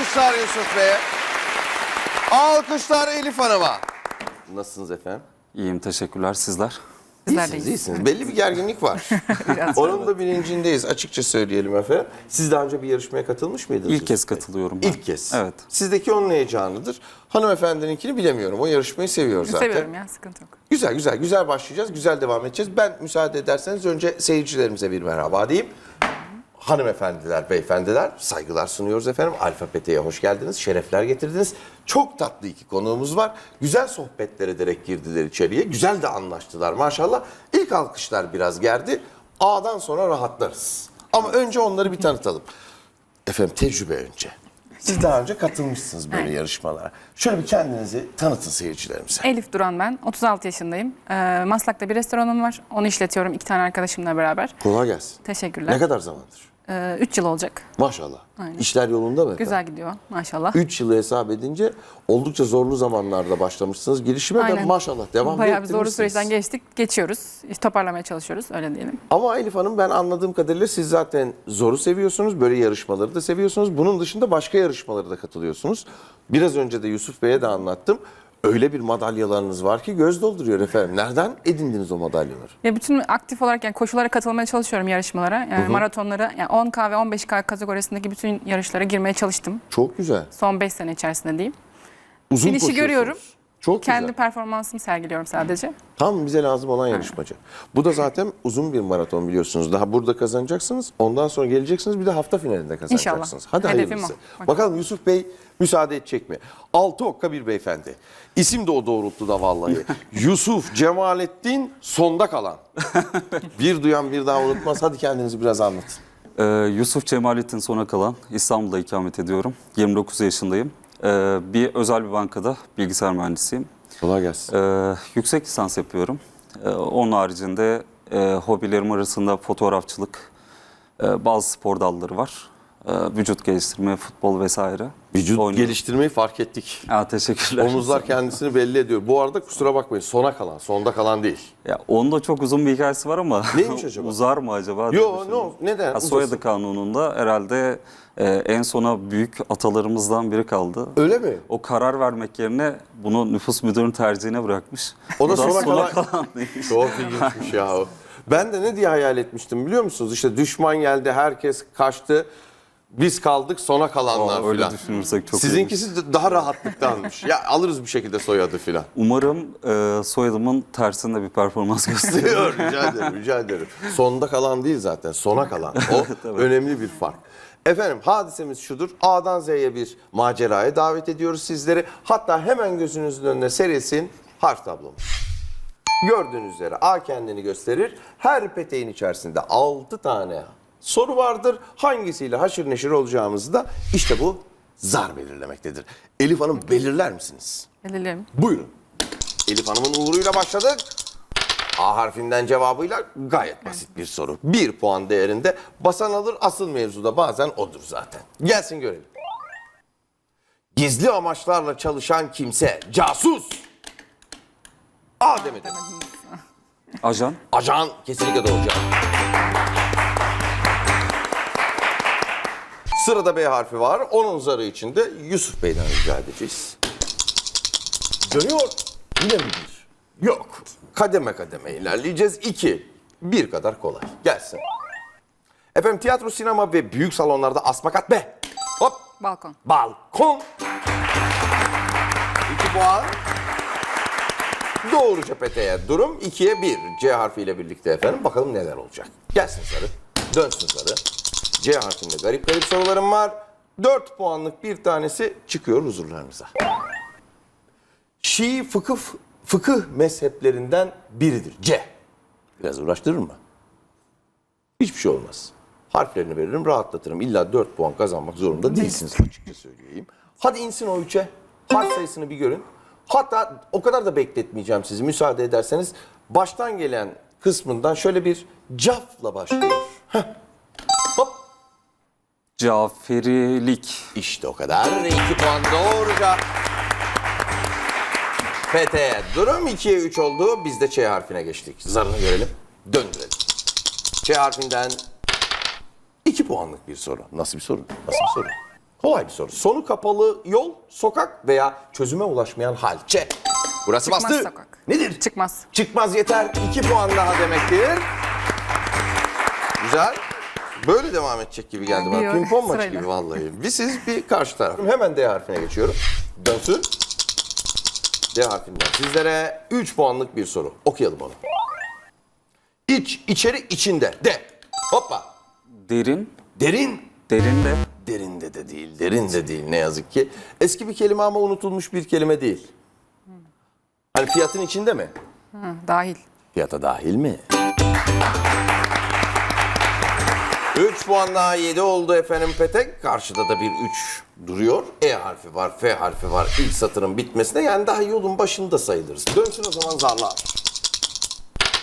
Alkışlar Yusuf Bey'e. Alkışlar Elif Hanım'a. Nasılsınız efendim? İyiyim teşekkürler sizler. İyisiniz, iyisiniz. Belli bir gerginlik var. Onun da bilincindeyiz. Açıkça söyleyelim efendim. Siz daha önce bir yarışmaya katılmış mıydınız? İlk kez Yusuf Bey? katılıyorum ben. İlk kez. Evet. Sizdeki onun heyecanıdır. Hanımefendininkini bilemiyorum. O yarışmayı seviyor zaten. Seviyorum ya sıkıntı yok. Güzel güzel güzel başlayacağız. Güzel devam edeceğiz. Ben müsaade ederseniz önce seyircilerimize bir merhaba diyeyim. Hanımefendiler, beyefendiler saygılar sunuyoruz efendim. Alfa Pete'ye hoş geldiniz. Şerefler getirdiniz. Çok tatlı iki konuğumuz var. Güzel sohbetler ederek girdiler içeriye. Güzel de anlaştılar maşallah. İlk alkışlar biraz gerdi. A'dan sonra rahatlarız. Ama önce onları bir tanıtalım. Efendim tecrübe önce. Siz daha önce katılmışsınız böyle yarışmalara. Şöyle bir kendinizi tanıtın seyircilerimize. Elif Duran ben. 36 yaşındayım. Ee, Maslak'ta bir restoranım var. Onu işletiyorum iki tane arkadaşımla beraber. Kolay gelsin. Teşekkürler. Ne kadar zamandır? 3 yıl olacak. Maşallah. Aynen. İşler yolunda mı? Güzel gidiyor maşallah. 3 yılı hesap edince oldukça zorlu zamanlarda başlamışsınız girişime Aynen. maşallah devam Bayağı bir zorlu süreçten geçtik. Geçiyoruz. Toparlamaya çalışıyoruz öyle diyelim. Ama Elif Hanım ben anladığım kadarıyla siz zaten zoru seviyorsunuz. Böyle yarışmaları da seviyorsunuz. Bunun dışında başka yarışmalara da katılıyorsunuz. Biraz önce de Yusuf Bey'e de anlattım. Öyle bir madalyalarınız var ki göz dolduruyor efendim. Nereden edindiniz o madalyaları? Ya bütün aktif olarak yani koşulara katılmaya çalışıyorum yarışmalara. Yani maratonlara yani 10K ve 15K kategorisindeki bütün yarışlara girmeye çalıştım. Çok güzel. Son 5 sene içerisinde diyeyim. Uzun Finişi görüyorum. Çok Kendi güzel. performansımı sergiliyorum sadece. Tam bize lazım olan yarışmacı. Bu da zaten uzun bir maraton biliyorsunuz. Daha burada kazanacaksınız. Ondan sonra geleceksiniz bir de hafta finalinde kazanacaksınız. İnşallah. Hadi Hedefim hayırlısı. o. Bakalım Yusuf Bey müsaade edecek mi? Altı okka bir beyefendi. İsim de o doğrultuda vallahi. Yusuf Cemalettin sonda kalan. bir duyan bir daha unutmaz. Hadi kendinizi biraz anlatın. Ee, Yusuf Cemalettin sona kalan İstanbul'da ikamet ediyorum. 29 yaşındayım. Ee, bir özel bir bankada bilgisayar mühendisiyim. Kolay gelsin. Ee, yüksek lisans yapıyorum. Ee, onun haricinde e, hobilerim arasında fotoğrafçılık, e, bazı spor dalları var. Ee, vücut geliştirme, futbol vesaire. Vücut Oynuyorum. geliştirmeyi fark ettik. Ha, teşekkürler. Omuzlar kendisini belli ediyor. Bu arada kusura bakmayın sona kalan, sonda kalan değil. Ya, onun da çok uzun bir hikayesi var ama Neymiş acaba? uzar mı acaba? diye Yo, düşündüm. no, neden? Uzasın. soyadı kanununda herhalde e, en sona büyük atalarımızdan biri kaldı. Öyle mi? O karar vermek yerine bunu nüfus müdürünün tercihine bırakmış. O da Bu sona kalan- kalan neymiş? Çok ilginçmiş ya o. Ben de ne diye hayal etmiştim biliyor musunuz? İşte düşman geldi, herkes kaçtı. Biz kaldık sona kalanlar Aa, öyle filan. düşünürsek çok Sizinkisi de daha rahatlıktanmış. ya alırız bir şekilde soyadı filan. Umarım e, soyadımın tersinde bir performans gösterir. Yok, rica ederim, rica ederim. Sonda kalan değil zaten, sona kalan. O önemli bir fark. Efendim hadisemiz şudur. A'dan Z'ye bir maceraya davet ediyoruz sizleri. Hatta hemen gözünüzün önüne serilsin harf tablomuz. Gördüğünüz üzere A kendini gösterir. Her peteğin içerisinde 6 tane soru vardır. Hangisiyle haşır neşir olacağımızı da işte bu zar belirlemektedir. Elif Hanım belirler misiniz? Belirlerim. Buyurun. Elif Hanım'ın uğuruyla başladık. A harfinden cevabıyla gayet basit bir soru. Bir puan değerinde basan alır asıl mevzuda bazen odur zaten. Gelsin görelim. Gizli amaçlarla çalışan kimse casus. A demedim. Ajan. Ajan kesinlikle doğru cevap. Sırada B harfi var. Onun zarı içinde Yusuf Bey'den rica edeceğiz. Dönüyor. Yine mi bir? Yok. Kademe kademe ilerleyeceğiz. İki. Bir kadar kolay. Gelsin. Efendim tiyatro, sinema ve büyük salonlarda asmakat B. Hop. Balkon. Balkon. İki puan. Doğru peteğe durum 2'ye 1. C harfiyle birlikte efendim. Bakalım neler olacak. Gelsin sarı. Dönsün sarı. C harfinde garip garip sorularım var. 4 puanlık bir tanesi çıkıyor huzurlarınıza. Şii fıkıh, fıkıh mezheplerinden biridir. C. Biraz uğraştırır mı? Hiçbir şey olmaz. Harflerini veririm, rahatlatırım. İlla 4 puan kazanmak zorunda değilsiniz açıkça söyleyeyim. Hadi insin o 3'e. Harf sayısını bir görün. Hatta o kadar da bekletmeyeceğim sizi müsaade ederseniz. Baştan gelen kısmından şöyle bir cafla başlıyor. Heh. Caferilik. İşte o kadar. 2 puan doğruca. PT durum 2'ye 3 oldu. Biz de Ç harfine geçtik. Zarını görelim. Döndürelim. Ç harfinden 2 puanlık bir soru. Nasıl bir soru? Nasıl bir soru? Kolay bir soru. Sonu kapalı yol, sokak veya çözüme ulaşmayan hal. Ç. Burası Çıkmaz bastı. sokak. Nedir? Çıkmaz. Çıkmaz yeter. 2 puan daha demektir. Güzel. Böyle devam edecek gibi geldi bana. Yok, Pimpon maçı sırayla. gibi vallahi. Bir siz bir karşı taraf. Hemen D harfine geçiyorum. Dönsün. D harfinden sizlere 3 puanlık bir soru. Okuyalım onu. İç, içeri, içinde. D. Hoppa. Derin, Derin. derinde, Derinde de değil, derin de değil ne yazık ki. Eski bir kelime ama unutulmuş bir kelime değil. Hani fiyatın içinde mi? Hı, dahil. Fiyata dahil mi? 3 puan daha 7 oldu efendim Petek. Karşıda da bir 3 duruyor. E harfi var, F harfi var. İlk satırın bitmesine yani daha yolun başında sayılırız. Dönsün o zaman zarlar.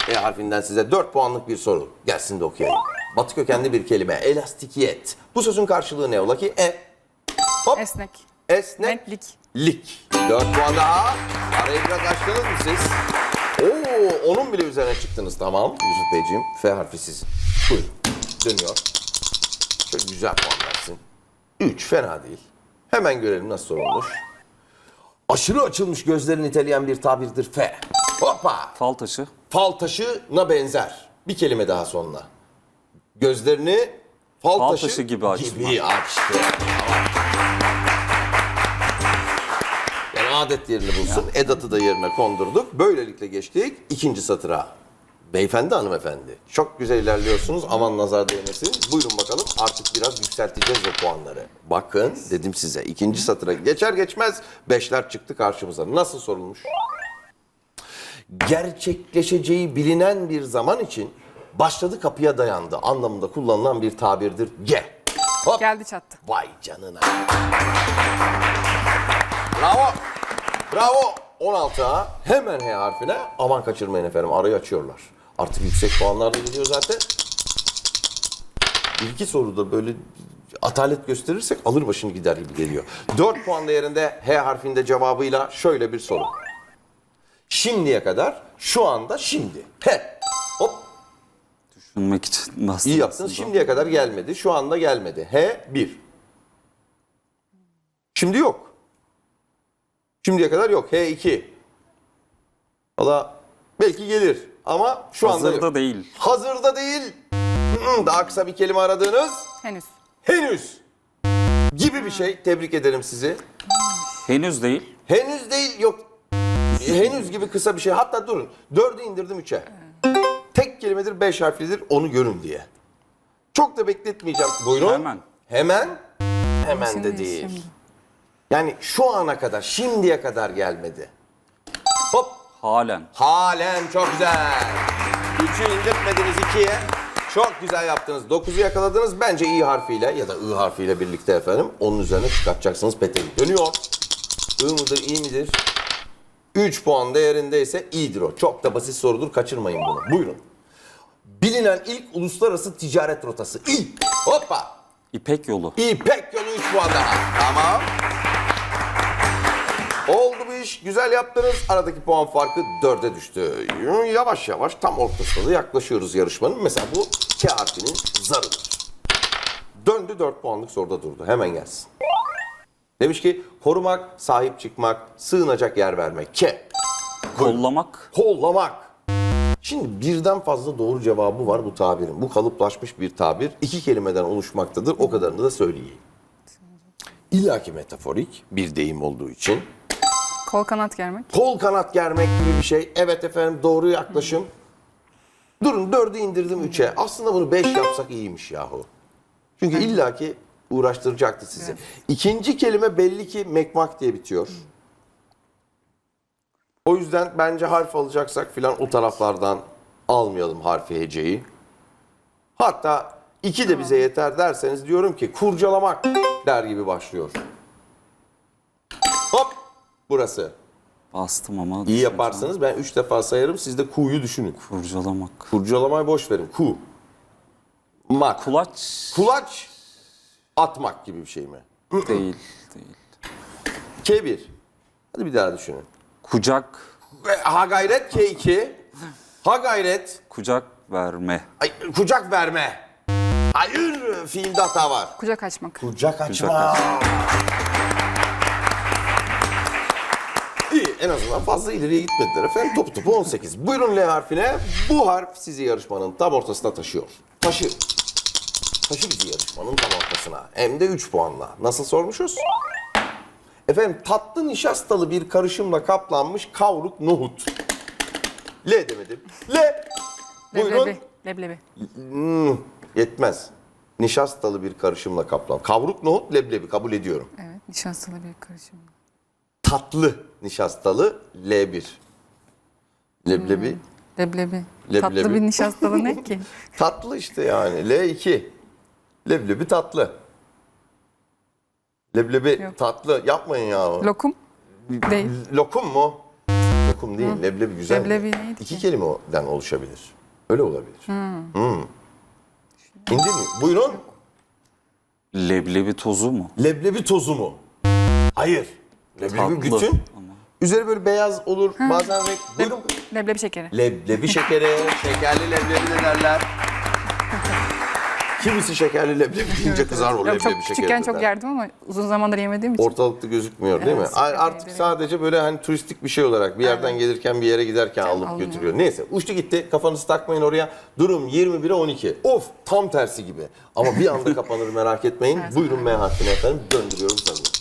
E harfinden size 4 puanlık bir soru. Gelsin de okuyayım. Batı kökenli bir kelime. Elastikiyet. Bu sözün karşılığı ne ola ki? E. Hop. Esnek. Esnek. Netlik. Lik. 4 puan daha. Arayı biraz açtınız mı siz? Oo, onun bile üzerine çıktınız. Tamam Yusuf Beyciğim. F harfi siz. Buyurun. Dönüyor. Şöyle güzel puan versin. 3 fena değil. Hemen görelim nasıl sorulmuş. Aşırı açılmış gözleri niteleyen bir tabirdir F. Hoppa. fal taşı, Fal taşına benzer. Bir kelime daha sonuna. Gözlerini fal, Fal taşı, taşı gibi açmak. Gibi açtı. Yani adet yerini bulsun. Edatı da yerine kondurduk. Böylelikle geçtik ikinci satıra. Beyefendi hanımefendi. Çok güzel ilerliyorsunuz. Aman nazar değmesin. Buyurun bakalım. Artık biraz yükselteceğiz o puanları. Bakın dedim size. ikinci satıra geçer geçmez beşler çıktı karşımıza. Nasıl sorulmuş? gerçekleşeceği bilinen bir zaman için başladı kapıya dayandı anlamında kullanılan bir tabirdir. Ge. Hop. Geldi çattı. Vay canına. Bravo. Bravo. 16'a hemen H harfine aman kaçırmayın efendim arayı açıyorlar. Artık yüksek puanlarla gidiyor zaten. Bir iki soruda böyle atalet gösterirsek alır başını gider gibi geliyor. 4 puan değerinde H harfinde cevabıyla şöyle bir soru. Şimdiye kadar, şu anda, şimdi. He. Hop. düşünmek için bastım İyi yaptınız. aslında. Şimdiye kadar gelmedi. Şu anda gelmedi. He. Bir. Şimdi yok. Şimdiye kadar yok. He. iki. Valla belki gelir. Ama şu anda Hazırda yok. değil. Hazırda değil. Hı, Daha kısa bir kelime aradığınız Henüz. henüz gibi bir şey. Tebrik ederim sizi. Henüz değil, Henüz değil yok. Henüz gibi kısa bir şey. Hatta durun. Dördü indirdim üçe. Tek kelimedir, beş harflidir. Onu görün diye. Çok da bekletmeyeceğim. Buyurun. Hemen. Hemen. Hemen de Şimdi, değil. şimdi. Yani şu ana kadar, şimdiye kadar gelmedi. Halen. Halen çok güzel. Üçü indirtmediniz ikiye. Çok güzel yaptınız. Dokuzu yakaladınız. Bence i harfiyle ya da ı harfiyle birlikte efendim. Onun üzerine çıkartacaksınız peteği. Dönüyor. I mıdır, i midir? 3 puan değerindeyse iyidir o. Çok da basit sorudur. Kaçırmayın bunu. Buyurun. Bilinen ilk uluslararası ticaret rotası. İ. Hoppa. İpek yolu, İpek yolu 3 puan daha. Tamam. Oldu iş. Güzel yaptınız. Aradaki puan farkı 4'e düştü. Yavaş yavaş tam ortasına yaklaşıyoruz yarışmanın. Mesela bu K harfinin zarıdır. Döndü 4 puanlık soruda durdu. Hemen gelsin. Demiş ki korumak, sahip çıkmak, sığınacak yer vermek. K. kollamak, Kollamak. Şimdi birden fazla doğru cevabı var bu tabirin. Bu kalıplaşmış bir tabir. İki kelimeden oluşmaktadır. O kadarını da söyleyeyim. İlla ki metaforik bir deyim olduğu için. Kol kanat germek. Kol kanat germek gibi bir şey. Evet efendim doğru yaklaşım. Durun dördü indirdim üçe. Aslında bunu beş yapsak iyiymiş yahu. Çünkü illaki uğraştıracaktı sizi. İkinci kelime belli ki mekmak diye bitiyor. O yüzden bence harf alacaksak filan o taraflardan almayalım harfi heceyi. Hatta iki de bize yeter derseniz diyorum ki kurcalamak der gibi başlıyor. Burası. bastım ama İyi yaparsınız. Ben üç defa sayarım. Siz de ku'yu düşünün. kurcalamak, Kurcalamayı boş verin. Ku. Mak. kulaç Kulaç atmak gibi bir şey mi? değil, değil. K1. Hadi bir daha düşünün. Kucak, Ve Ha gayret K2. Ha gayret. kucak verme, Ay, kucak verme. Hayır, fiilde hata var. Kucak açmak. Kucak açma. açma. En azından fazla ileriye gitmediler efendim. Topu topu 18. Buyurun L harfine. Bu harf sizi yarışmanın tam ortasına taşıyor. Taşı. Taşı bizi yarışmanın tam ortasına. Hem de 3 puanla. Nasıl sormuşuz? Efendim tatlı nişastalı bir karışımla kaplanmış kavruk nohut. L demedim. L. Buyurun. Leblebi. Leblebi. Hmm, yetmez. Nişastalı bir karışımla kaplan. Kavruk nohut leblebi kabul ediyorum. Evet. Nişastalı bir karışım. Tatlı nişastalı L1. Leblebi. Leblebi. Leblebi. Tatlı bir nişastalı ne ki? Tatlı işte yani. L2. Leblebi tatlı. Leblebi Yok. tatlı. Yapmayın ya. Lokum. Değil. Lokum mu? Lokum değil. Leblebi güzel. Leblebi neydi İki ki? kelimeden oluşabilir. Öyle olabilir. Hmm. İndir mi? Buyurun. Leblebi tozu mu? Leblebi tozu mu? Hayır. Leblebi Tatlı bütün. Üzeri böyle beyaz olur. Bazen renk. Buyurun. Leblebi şekeri. Leblebi şekeri, şekerli leblebi de derler. Kimisi şekerli leblebi deyince kızar o Yok, leblebi çok şekeri küçükken de çok der. yerdim ama uzun zamandır yemediğim için. Ortalıkta gözükmüyor değil mi? Evet, A- Artık ederim. sadece böyle hani turistik bir şey olarak bir yerden gelirken bir yere giderken alıp alınıyor. götürüyor. Neyse uçtu gitti kafanızı takmayın oraya. Durum 21'e 12. Of tam tersi gibi. Ama bir anda kapanır merak etmeyin. Buyurun M harfine efendim döndürüyorum sarını.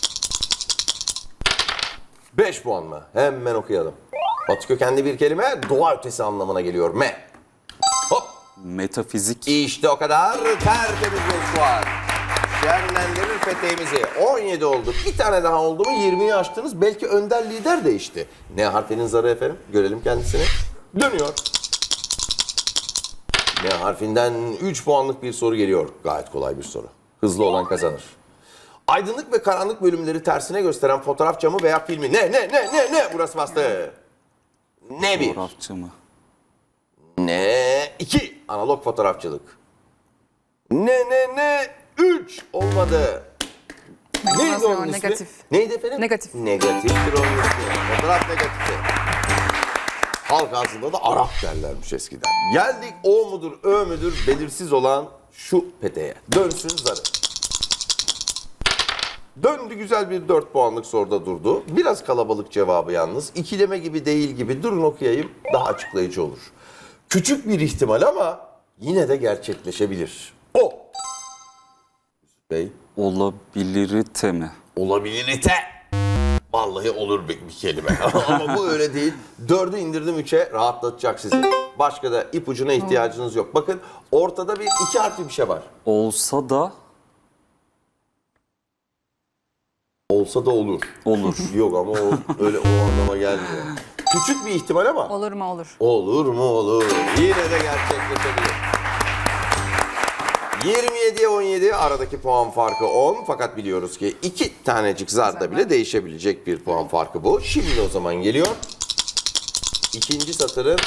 5 puan mı? Hemen okuyalım. Batı kökenli bir kelime doğa ötesi anlamına geliyor. M. Hop. Metafizik. İşte o kadar tertemiz bir puan. Şenlendirir peteğimizi. 17 oldu. Bir tane daha oldu mu 20'yi aştınız. Belki önder lider değişti. Ne harfinin zarı efendim? Görelim kendisini. Dönüyor. Ne harfinden 3 puanlık bir soru geliyor. Gayet kolay bir soru. Hızlı olan kazanır. Aydınlık ve karanlık bölümleri tersine gösteren fotoğraf camı veya filmi. Ne ne ne ne ne burası bastı. Ne bir. Fotoğrafçı mı? Ne? iki Analog fotoğrafçılık. Ne ne ne? Üç. Olmadı. Neydi Manipülasyon, onun ismi? negatif. Neydi efendim? Negatif. Negatiftir onun ismi. Fotoğraf negatifi. Halk ağzında da Arap derlermiş eskiden. Geldik O mudur, Ö müdür belirsiz olan şu peteğe. Dönsün zarı. Döndü güzel bir 4 puanlık soruda durdu. Biraz kalabalık cevabı yalnız. İkileme gibi değil gibi. Durun okuyayım daha açıklayıcı olur. Küçük bir ihtimal ama yine de gerçekleşebilir. O. Bey. Olabilirite mi? Olabilirite. Vallahi olur bir, bir kelime. Ama bu öyle değil. Dördü indirdim üçe rahatlatacak sizi. Başka da ipucuna ihtiyacınız yok. Bakın ortada bir iki harfli bir şey var. Olsa da Olsa da olur. olur. Yok ama o öyle o anlama gelmiyor. Küçük bir ihtimal ama Olur mu olur. olur mu olur. Yine de gerçekleşebilir. 27'ye 17 aradaki puan farkı 10 fakat biliyoruz ki iki tanecik zarda bile değişebilecek bir puan farkı bu. Şimdi o zaman geliyor. İkinci satırın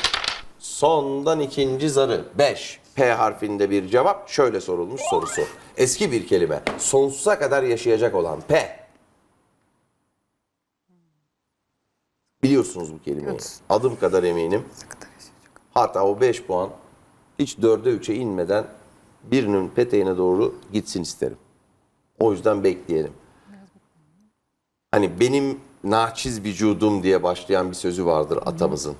sondan ikinci zarı 5. P harfinde bir cevap şöyle sorulmuş sorusu. Eski bir kelime. Sonsuza kadar yaşayacak olan P. Biliyorsunuz bu kelimeyi. Evet. Adım kadar eminim. Hatta o 5 puan hiç 4'e 3'e inmeden birinin peteğine doğru gitsin isterim. O yüzden bekleyelim. Hani benim naçiz vücudum diye başlayan bir sözü vardır atamızın.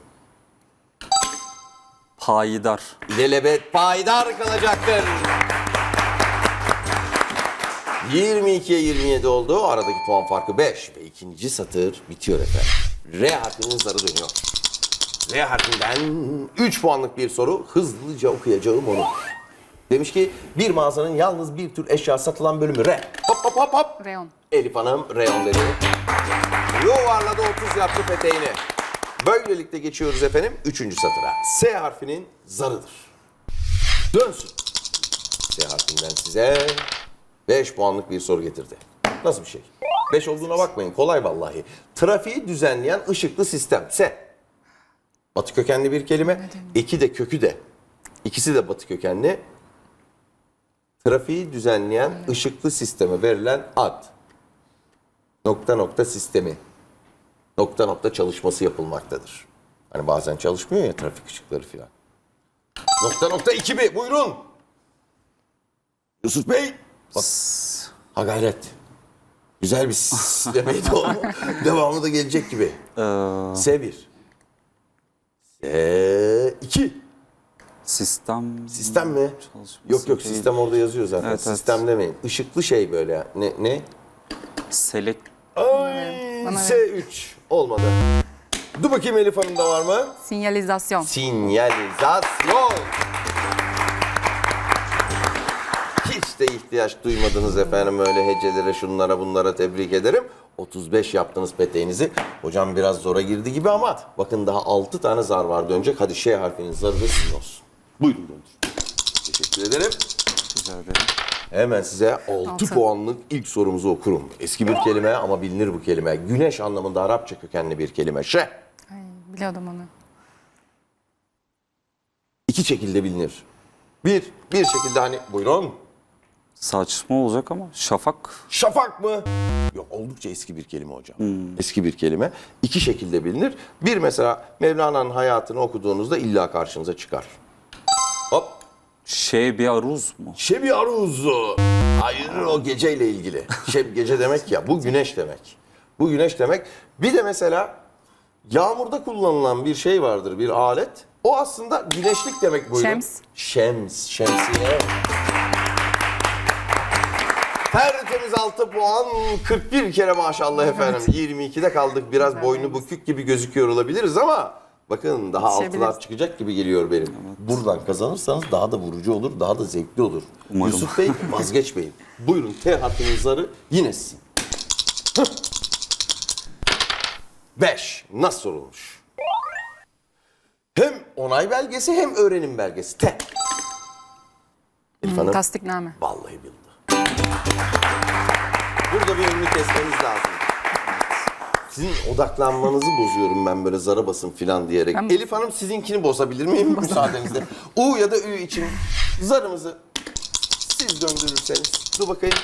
Payidar. İlelebet payidar kalacaktır. 22'ye 27 oldu. Aradaki puan farkı 5 ve ikinci satır bitiyor efendim. R harfinin zarı dönüyor. R harfinden 3 puanlık bir soru. Hızlıca okuyacağım onu. Demiş ki bir mağazanın yalnız bir tür eşya satılan bölümü R. Hop hop hop hop. Reyon. Elif Hanım reyon dedi. Yuvarladı 30 yaptı peteğini. Böylelikle geçiyoruz efendim 3. satıra. S harfinin zarıdır. Dönsün. S harfinden size 5 puanlık bir soru getirdi. Nasıl bir şey? 5 olduğuna bakmayın kolay vallahi. Trafiği düzenleyen ışıklı sistem. S. Batı kökenli bir kelime. Eki de kökü de. İkisi de batı kökenli. Trafiği düzenleyen ışıklı sisteme verilen ad. Nokta nokta sistemi. Nokta nokta çalışması yapılmaktadır. Hani bazen çalışmıyor ya trafik ışıkları filan. Nokta nokta 2 buyurun. Yusuf Bey. Bak. Ha gayret. Güzel bir demeydi o. Devamı da gelecek gibi. Ee, S1. S2. sistem... Sistem mi? Çalışması Yok yok değil. sistem orada yazıyor zaten. Evet, evet. sistem demeyin. Işıklı şey böyle. Ne? ne? Select... Ay, Bana S3. Olmadı. Dur bakayım Elif Hanım'da var mı? Sinyalizasyon. Sinyalizasyon. De ihtiyaç duymadınız efendim öyle hecelere şunlara bunlara tebrik ederim. 35 yaptınız peteğinizi. Hocam biraz zora girdi gibi ama bakın daha 6 tane zar var dönecek. Hadi Ş harfinin zarı da sizin olsun. Buyurun döndür. Teşekkür ederim. Rica ederim. Hemen size 6 Altı. puanlık ilk sorumuzu okurum. Eski bir kelime ama bilinir bu kelime. Güneş anlamında Arapça kökenli bir kelime. Ş. Ay, biliyordum onu. İki şekilde bilinir. Bir, bir şekilde hani buyurun. Saçma olacak ama şafak. Şafak mı? Yok oldukça eski bir kelime hocam. Eski bir kelime. İki şekilde bilinir. Bir mesela Mevlana'nın hayatını okuduğunuzda illa karşınıza çıkar. Hop. Şey bir aruz mu? Şebi aruzu. Hayır o geceyle ilgili. Şeb gece demek ya. Bu güneş demek. Bu güneş demek. Bir de mesela yağmurda kullanılan bir şey vardır. Bir alet. O aslında güneşlik demek buyurun. Şems. Şems. Şemsiye. Tertemiz 6 puan 41 kere maşallah efendim. 22'de kaldık. Biraz boynu bükük gibi gözüküyor olabiliriz ama bakın daha altılar çıkacak gibi geliyor benim. Buradan kazanırsanız daha da vurucu olur, daha da zevkli olur. Umarım. Yusuf Bey vazgeçmeyin. Buyurun T harfinin zarı yine sizin. 5. Nasıl sorulmuş? Hem onay belgesi hem öğrenim belgesi. T. Elif Hanım. Tasdikname. Vallahi bildi. Burada bir önünü kesmemiz lazım. Sizin odaklanmanızı bozuyorum ben böyle zara basın filan diyerek. Ben- Elif Hanım sizinkini bozabilir miyim müsaadenizle? U ya da Ü için zarımızı siz döndürürseniz. Dur bakayım.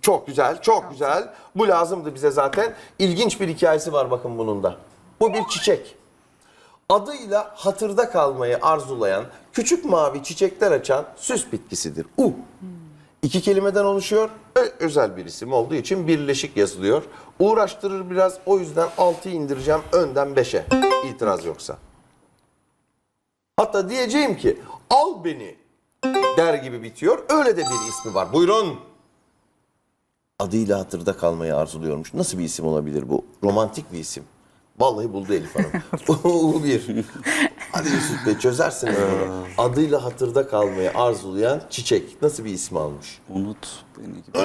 Çok güzel, çok güzel. Bu lazımdı bize zaten. İlginç bir hikayesi var bakın bunun da. Bu bir çiçek. Adıyla hatırda kalmayı arzulayan, küçük mavi çiçekler açan süs bitkisidir. U. İki kelimeden oluşuyor. Ö- özel bir isim olduğu için birleşik yazılıyor. Uğraştırır biraz. O yüzden 6'yı indireceğim önden 5'e. İtiraz yoksa. Hatta diyeceğim ki al beni der gibi bitiyor. Öyle de bir ismi var. Buyurun. Adıyla hatırda kalmayı arzuluyormuş. Nasıl bir isim olabilir bu? Romantik bir isim. Vallahi buldu Elif Hanım. Bu bir. Hadi Yusuf Bey çözersiniz bunu. Adıyla hatırda kalmayı arzulayan çiçek. Nasıl bir isim almış? Unut beni gibi.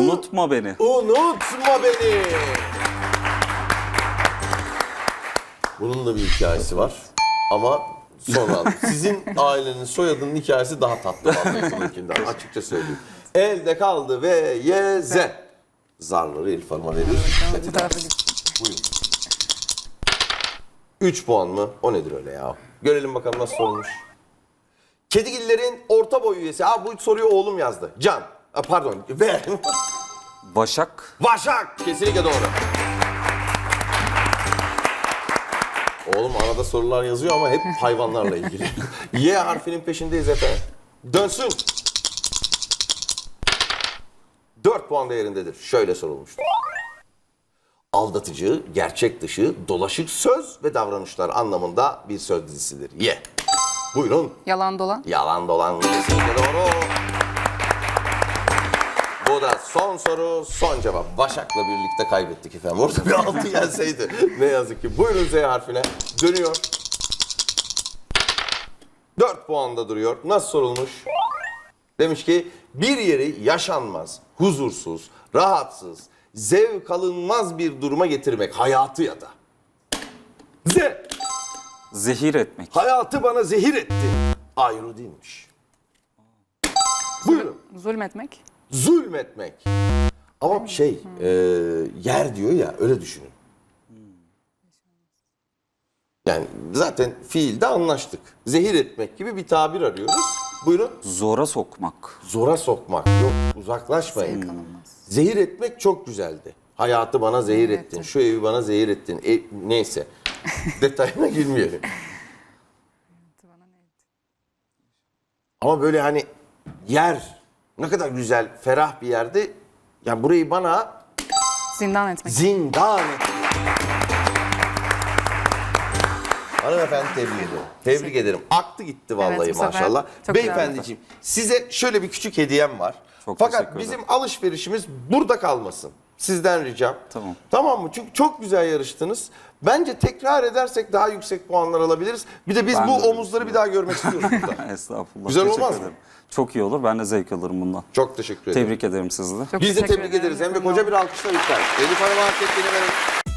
Unutma beni. Unutma beni. Bunun da bir hikayesi var. Ama sonra. Sizin ailenin soyadının hikayesi daha tatlı. Açıkça söyleyeyim. Elde kaldı ve ye z. Zarları Elif Hanım'a git. Buyurun. 3 puan mı? O nedir öyle ya? Görelim bakalım nasıl sorulmuş. Kedigillerin orta boy üyesi. Ha bu soruyu oğlum yazdı. Can. Ha, pardon. Ve. Başak. Vaşak. Kesinlikle doğru. Oğlum arada sorular yazıyor ama hep hayvanlarla ilgili. y harfinin peşindeyiz efendim. Dönsün. 4 puan değerindedir. Şöyle sorulmuştur. Aldatıcı, gerçek dışı, dolaşık söz ve davranışlar anlamında bir söz dizisidir. Ye. Buyurun. Yalan dolan. Yalan dolan kesinlikle doğru. Bu da son soru, son cevap. Başak'la birlikte kaybettik efendim. Orada bir altı gelseydi. ne yazık ki. Buyurun Z harfine. Dönüyor. 4 puanda duruyor. Nasıl sorulmuş? Demiş ki bir yeri yaşanmaz, huzursuz, rahatsız, zevk alınmaz bir duruma getirmek. Hayatı ya da. Z. Zehir etmek. Hayatı bana zehir etti. Ayrı değilmiş. Buyurun. Zulmetmek. Zulmetmek. Ama şey, e, yer diyor ya, öyle düşünün. Yani zaten fiilde anlaştık. Zehir etmek gibi bir tabir arıyoruz. Buyurun. Zora sokmak. Zora sokmak. Yok, uzaklaşmayın. Zehir etmek çok güzeldi. Hayatı bana zehir Evet. ettin, şu evi bana zehir ettin. E, neyse. Detayına girmeyelim. Ama böyle hani yer Ne kadar güzel, ferah bir yerde. Yani burayı bana Zindan etmek. zindan etti. Hanımefendi tebrik ederim. Tebrik ederim. Aktı gitti vallahi Evet, bu sefer maşallah. çok Beyefendiciğim size şöyle bir küçük hediyem var. Çok Fakat teşekkür bizim alışverişimiz burada kalmasın. Sizden ricam. Tamam. Tamam mı? Çünkü çok güzel yarıştınız. Bence tekrar edersek daha yüksek puanlar alabiliriz. Bir de biz Ben bu de öyle omuzları bir daha görmek istiyoruz burada. Estağfurullah. Güzel Teşekkür olmaz mı? ederim. Çok iyi olur. Ben de zevk alırım bundan. Çok teşekkür ederim. Tebrik ederim sizi de. Çok Biz de teşekkür tebrik ederim. ederiz. Hem de koca bir alkışla biter. Elif Hanım'a hak ettiğini verin.